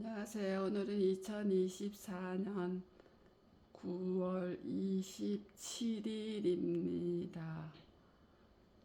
안녕하세요. 오늘은 2024년 9월 27일입니다.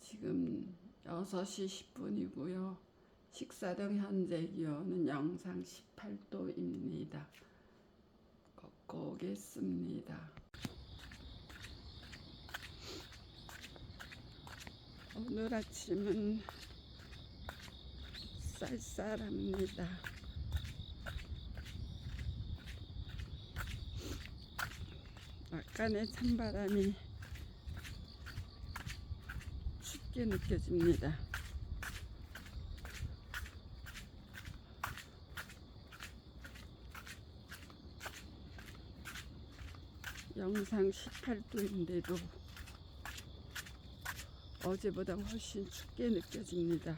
지금 6시 10분이고요. 식사동 현재 기온은 영상 18도입니다. 걷고 오겠습니다. 오늘 아침은 쌀쌀합니다. 약간의 찬바람이 춥게 느껴집니다. 영상 18도인데도 어제보다 훨씬 춥게 느껴집니다.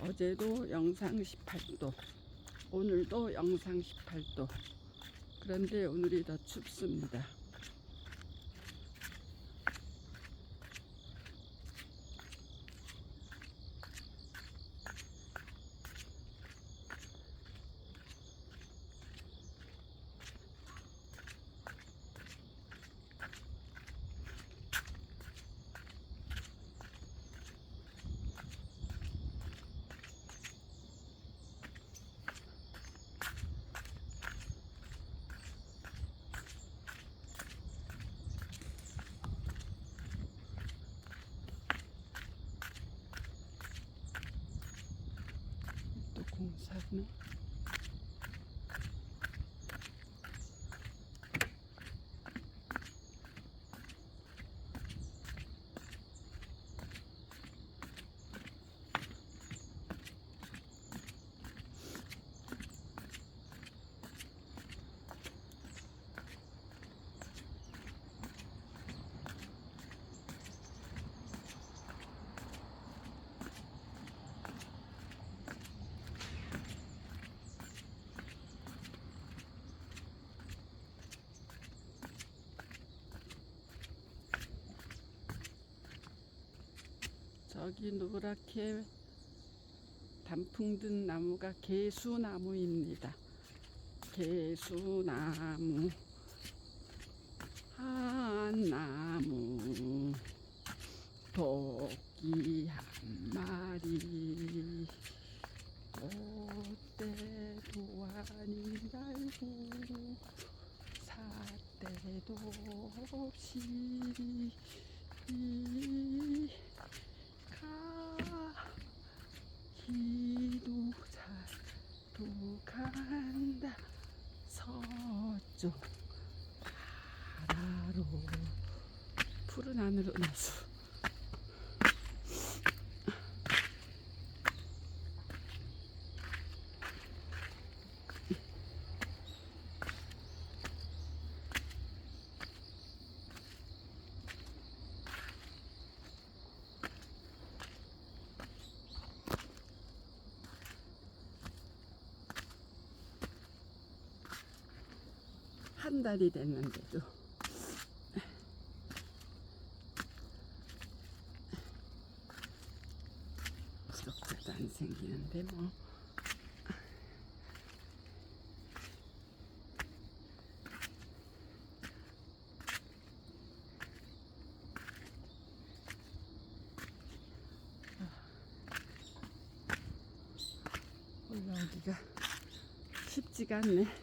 어제도 영상 18도, 오늘도 영상 18도. 그런데 오늘이 더 춥습니다. 또 저기 노랗게 단풍 든 나무가 개수나무입니다. 개수나무 한나무 토끼 한 마리 꽃대도 아닌 달고 사대도 없이 가기도 잘도 간다. 서쪽 바다로. 푸른 하늘로 나서 한 달이 됐는데도. 부족해도 안 생기는데 뭐. 올라오기가 쉽지가 않네.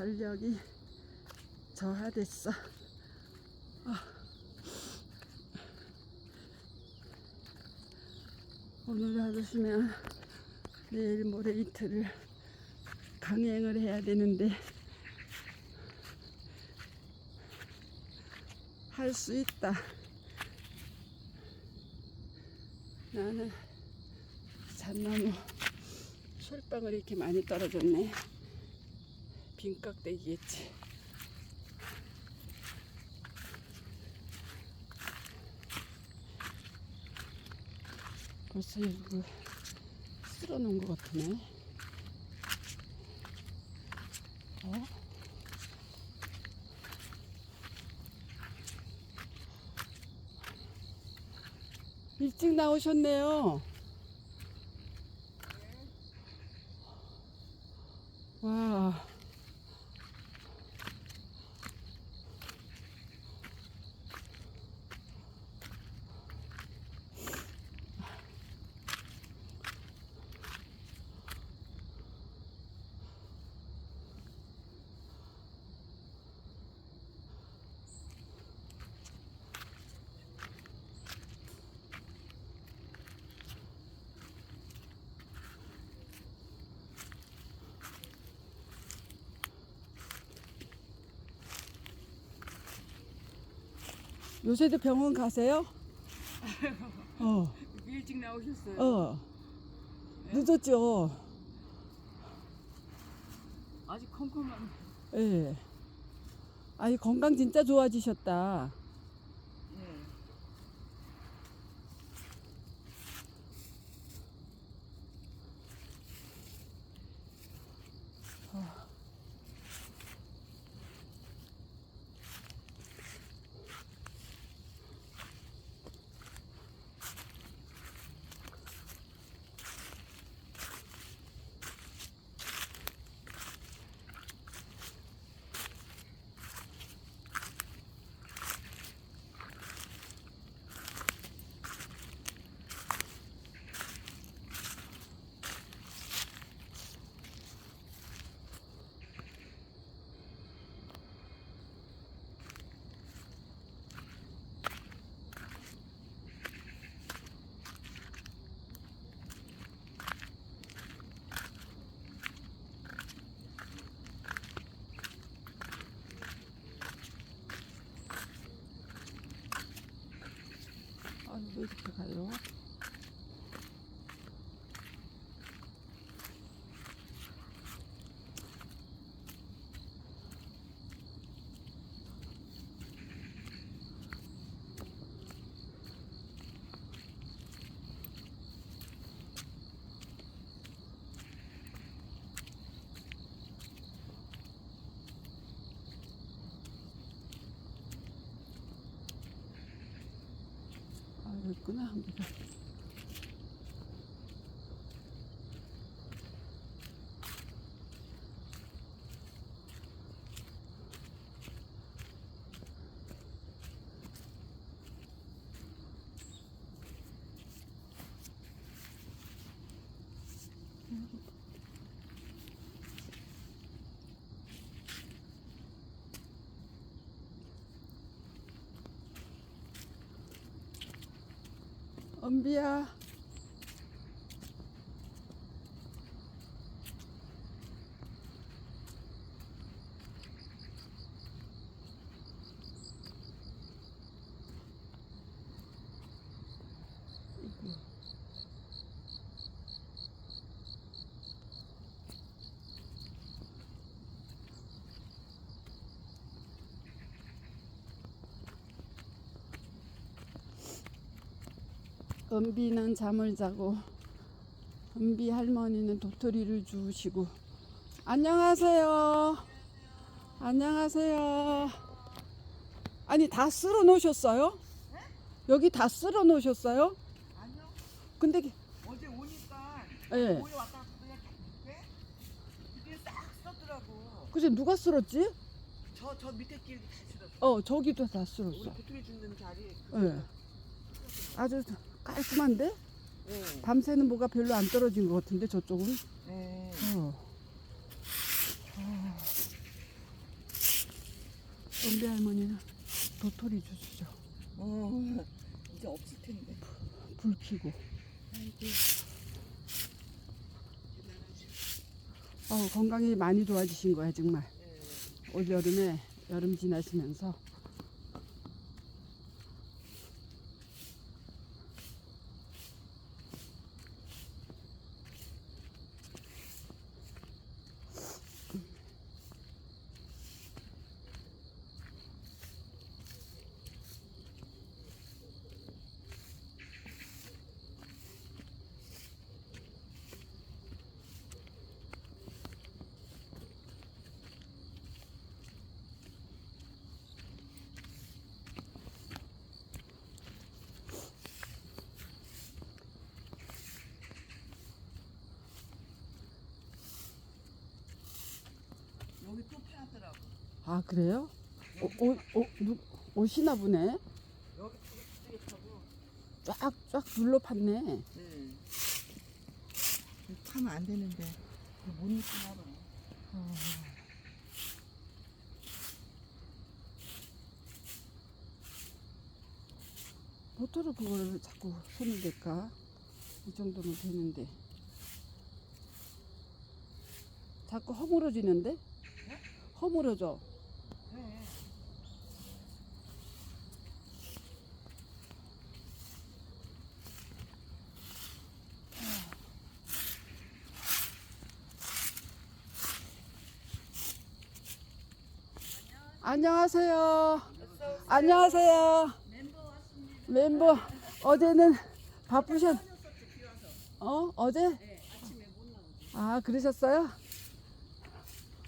전력이 저하됐어. 아. 오늘 하루 쉬면 내일 모레 이틀을 강행을 해야 되는데 할 수 있다. 나는 잣나무 솔방울 이렇게 많이 떨어졌네. 빈 깍대기겠지. 벌써 이거 쓸어 놓은 것 같으네. 어? 일찍 나오셨네요. 와. 요새도 병원 가세요? 어, 일찍 나오셨어요. 어. 늦었죠. 아직 컴컴한. 예. 아니 건강 진짜 좋아지셨다. 예. 아니 왜 이렇게 가요? 아 여기 있구나 한비가. 은비야. 은비는 잠을 자고 은비 할머니는 도토리를 주우시고 안녕하세요. 안녕하세요. 아니 다 쓸어 놓으셨어요? 여기 다 쓸어 놓으셨어요? 아니요. 근데 어제 오니까 예. 모여 왔다 갔다 그냥 이게 이게 싹 썼더라고. 그제 누가 쓸었지? 저 저 밑에 길도 다 쓸었어. 어 저기도 다 우리 쓸었어. 도토리 주는 자리. 예. 아주 깔끔한데 예. 밤새는 뭐가 별로 안 떨어진 것 같은데 저쪽은. 예. 어. 어. 은비 할머니는 도토리 주시죠. 어. 이제 없을 텐데. 불 켜고. 아이고. 어, 건강이 많이 좋아지신 거야 정말. 예. 올 여름에 여름 지나시면서 아 그래요? 오, 오, 오, 누, 오시나 보네. 여기 타고. 쫙 쫙 눌러 팠네. 네. 타면 안 되는데 못 느끼나 봐. 어쩌러 그걸 자꾸 손을 댈까? 이 정도면 되는데. 자꾸 허물어지는데? 허물어져. 네. 안녕하세요. 안녕하세요. 멤버 어제는 바쁘셨. 어 어제? 아 그러셨어요?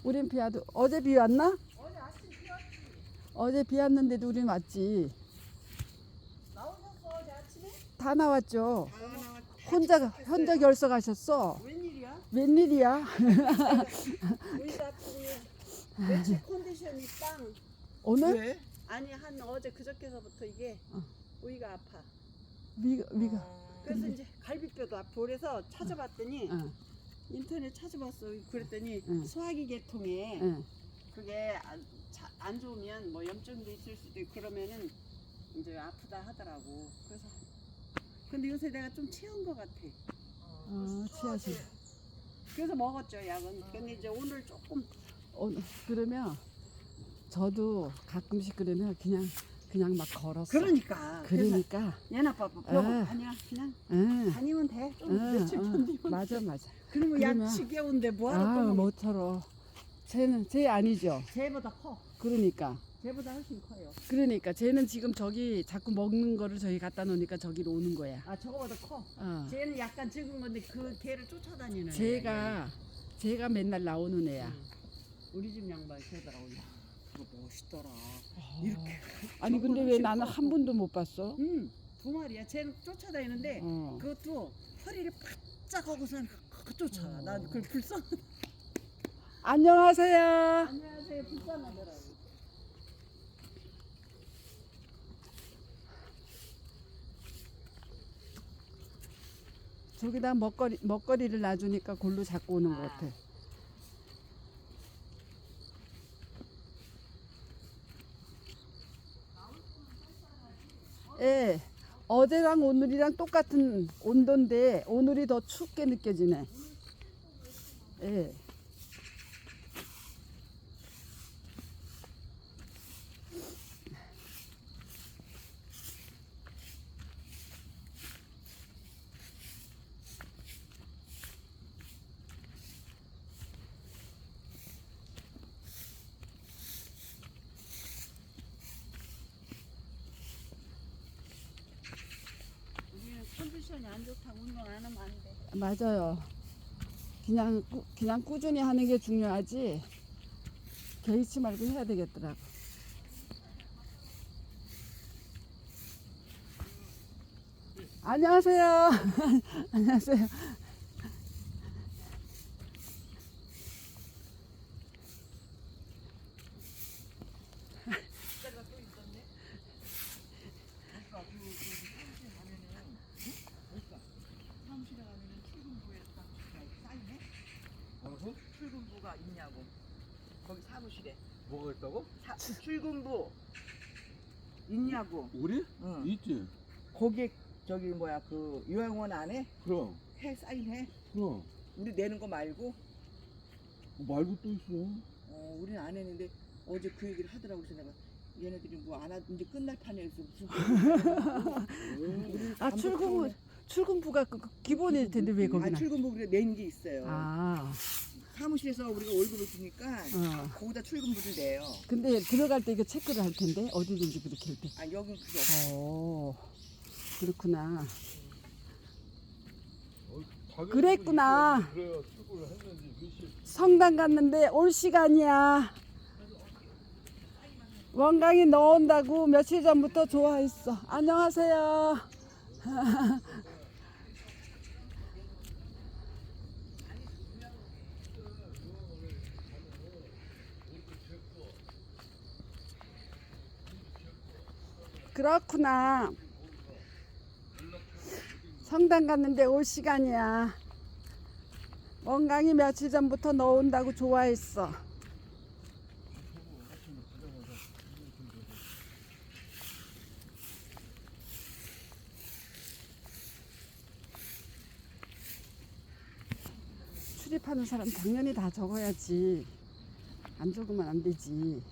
우린 비 와도 어제 비 왔나? 어제 비 왔는데도 우린 왔지. 나오셨어 어제 아침에? 다 나왔죠. 다 나왔. 혼자 혼자 결석하셨어. 웬일이야? 웬일이야? 며칠 컨디션이 빵. 오늘 왜? 아니 한 어제 그저께서부터 이게 어. 우리가 아파. 위가 위가. 어. 그래서 이제 갈비뼈도 아파. 그래서 찾아봤더니 응, 인터넷 찾아봤어. 그랬더니 응. 소화기 계통에 응. 그게 안, 자- 안 좋으면 뭐 염증도 있을 수도 있고 그러면은 이제 아프다 하더라고. 그래서 근데 요새 내가 좀 체한 것 같아. 어, 치아시. 그래서 먹었죠 약은. 근데 이제 오늘 조금 오늘 그러면 저도 가끔씩 그러면 그냥 그냥 막 걸었어. 그러니까. 그러니까. 얘나 봐봐. 아. 아니야 그냥 응. 다니면 돼. 좀 응, 며칠 응. 맞아 맞아. 그러면 그러면- 약 지겨운데 뭐하러 아 또 먹... 못처럼. 쟤는 쟤 아니죠. 쟤보다 커. 그러니까 쟤보다 훨씬 커요. 그러니까 쟤는 지금 저기 자꾸 먹는 거를 저기 갖다 놓으니까 저기로 오는 거야. 아 저거보다 커. 어. 쟤는 약간 적은 건데 그 걔를 쫓아다니는. 쟤가 쟤가 맨날 나오는 애야. 응. 우리 집 양반. 야, 그거 멋있더라. 이렇게. 아니 근데 왜 나는 커. 한 번도 못 봤어? 응. 두 마리야. 쟤는 쫓아다니는데 어. 그것도 허리를 바짝 하고선 그 쫓아. 어. 난 그걸 불쌍. 안녕하세요. 안녕하세요. 불쌍하더라고. 저기다 먹거리 먹거리를 놔주니까 골로 잡고 오는 것 같아. 예. 어제랑 오늘이랑 똑같은 온도인데 오늘이 더 춥게 느껴지네. 예. 우리는 컨디션이 안 좋다고 운동 안 하면 안 돼. 맞아요. 그냥 꾸, 그냥 꾸준히 하는 게 중요하지. 개의치 말고 해야 되겠더라고. 안녕하세요. 안녕하세요. 사무실에 가면은 출근부에 딱 사인해? 뭐라고? 출근부가 있냐고. 거기 사무실에. 뭐가 있다고? 사, 출근부 있냐고. 우리? 응. 있지. 거기에 저기 뭐야 그 요양원 안에 그럼. 해 사인해. 그럼. 우리 내는 거 말고. 뭐 말고 또 있어. 어, 우리는 안 했는데 어제 그 얘기를 하더라고 그래서 내가 얘네들이 뭐 안 하, 이제 끝날 판에서 무슨 응. 아 출근부 출근부가 그- 그 기본일 텐데 왜아 거기나? 출근부 그래 낸게 있어요. 아, 사무실에서 우리가 월급을 주니까 어. 거기다 출근부를 내요. 근데 들어갈 때 이거 체크를 할 텐데 어디든지 그렇게 할 때. 아 여긴 그게 없어. 오, 그렇구나. 어, 그랬구나. 그래야 출근을 했는지 몇 시? 성당 갔는데 올 시간이야. 원강이 넣은다고 며칠 전부터 좋아했어. 안녕하세요. 그렇구나. 성당 갔는데 올 시간이야. 원강이 며칠 전부터 너 온다고 좋아했어. 출입하는 사람 당연히 다 적어야지. 안 적으면 안 되지.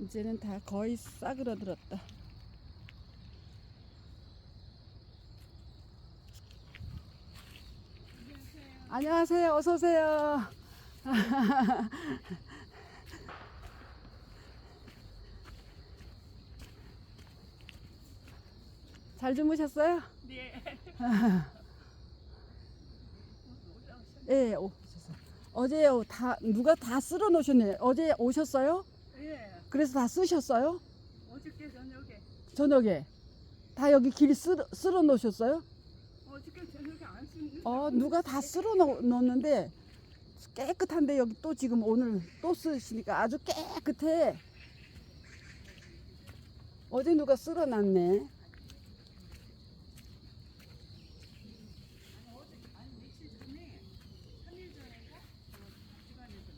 이제는 다 거의 싸그러 들었다. 안녕하세요. 어서 오세요. 잘 주무셨어요? 네. 예, 오셨어요. 어제 다 누가 다 쓸어 놓으셨네. 어제 오셨어요? 예. 그래서 다 쓰셨어요? 어저께 저녁에 저녁에 다 여기 길 쓸어, 쓸어 놓으셨어요? 어저께 저녁에 안 쓰는. 어 누가 다 쓸어 놓- 놓는데 깨끗한데 여기 또 지금 오늘 또 쓰시니까 아주 깨끗해. 어제 누가 쓸어 놨네.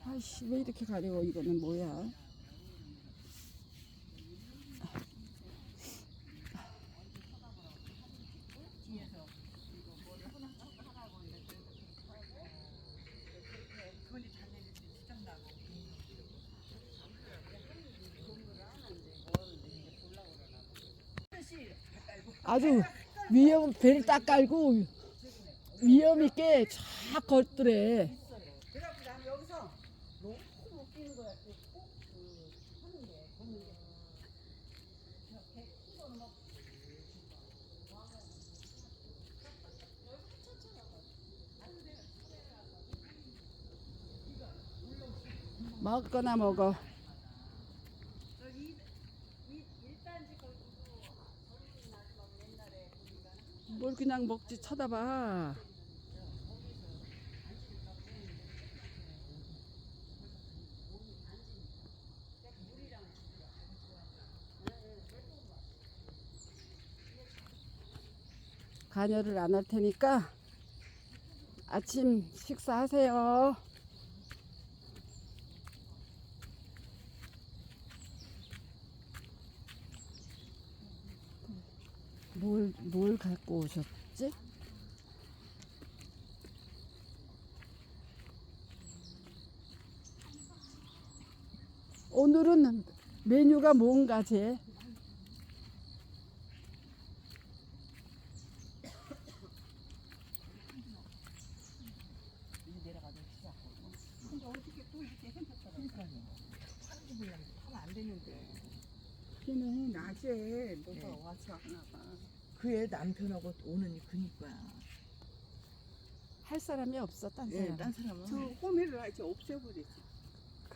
아이씨 왜 이렇게 가려워 이거는 뭐야? 아주 위험 배를 딱 깔고 위험 있게 쫙 걷더래. 그래갖고 난 여기서 너무 웃기는 거야. 꼭 하는 게 보는 게. 먹을 거나 먹어. 뭘 그냥 먹지 쳐다봐. 간여를 안 할 테니까 아침 식사하세요. 뭘, 뭘 갖고 오셨지? 오늘은 메뉴가 뭔가 제? 되는데. 걔는 낮에 너가 네. 와서 하나 봐. 그 애 남편하고 오는 그니까. 할 사람이 없어, 딴 예, 사람. 딴 사람은 저 호미를 이제 없애버리지.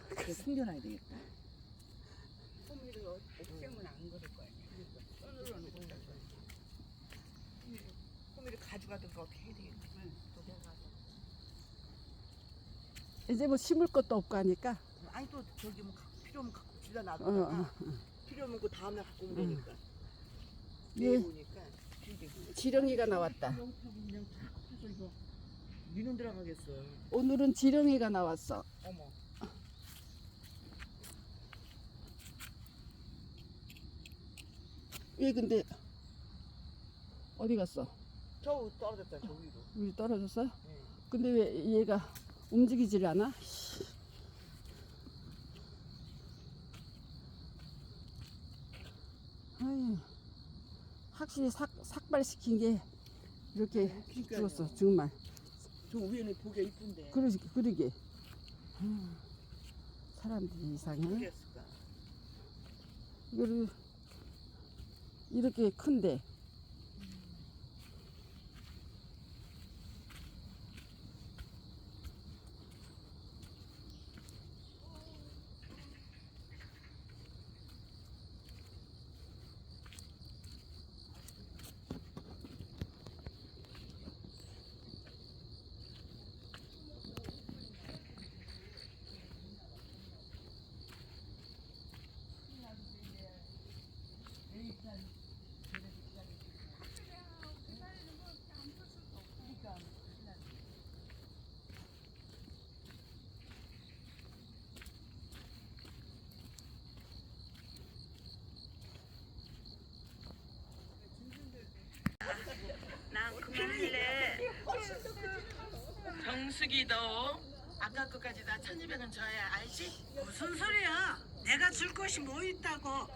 그래, 숨겨놔야 되겠다. 호미를 어- 없애면 안 그럴 거야. 손으로 놓고 호미를 가져가든가 어떻게 해야. 또 내가 가서. 이제 뭐 심을 것도 없고 하니까. 아니 또 저기 뭐 가- 필요하면 갖고 주다 어, 놔뒀다가 어. 필요하면 그 다음에 갖고 오면 응. 되니까. 예. 이게 지렁이가 나왔다. 영탁이 그냥 탁 해서 이거 미는 들어가겠어. 오늘은 지렁이가 나왔어. 어머. 얘 근데 어디 갔어? 저 떨어졌다 저 위로. 우리 떨어졌어요? 네. 근데 왜 얘가 움직이질 않아? 아유, 확실히 삭, 삭발시킨 게 이렇게 그러니까요. 죽었어, 정말. 저 위에는 보기가 이쁜데. 그러지 그러게. 아유, 사람들이 이상해. 이거를 이렇게 큰데 난 그만할래. 정숙이 너 아까 것까지 나 1200원 줘야 알지? 무슨 소리야? 내가 줄 것이 뭐 있다고?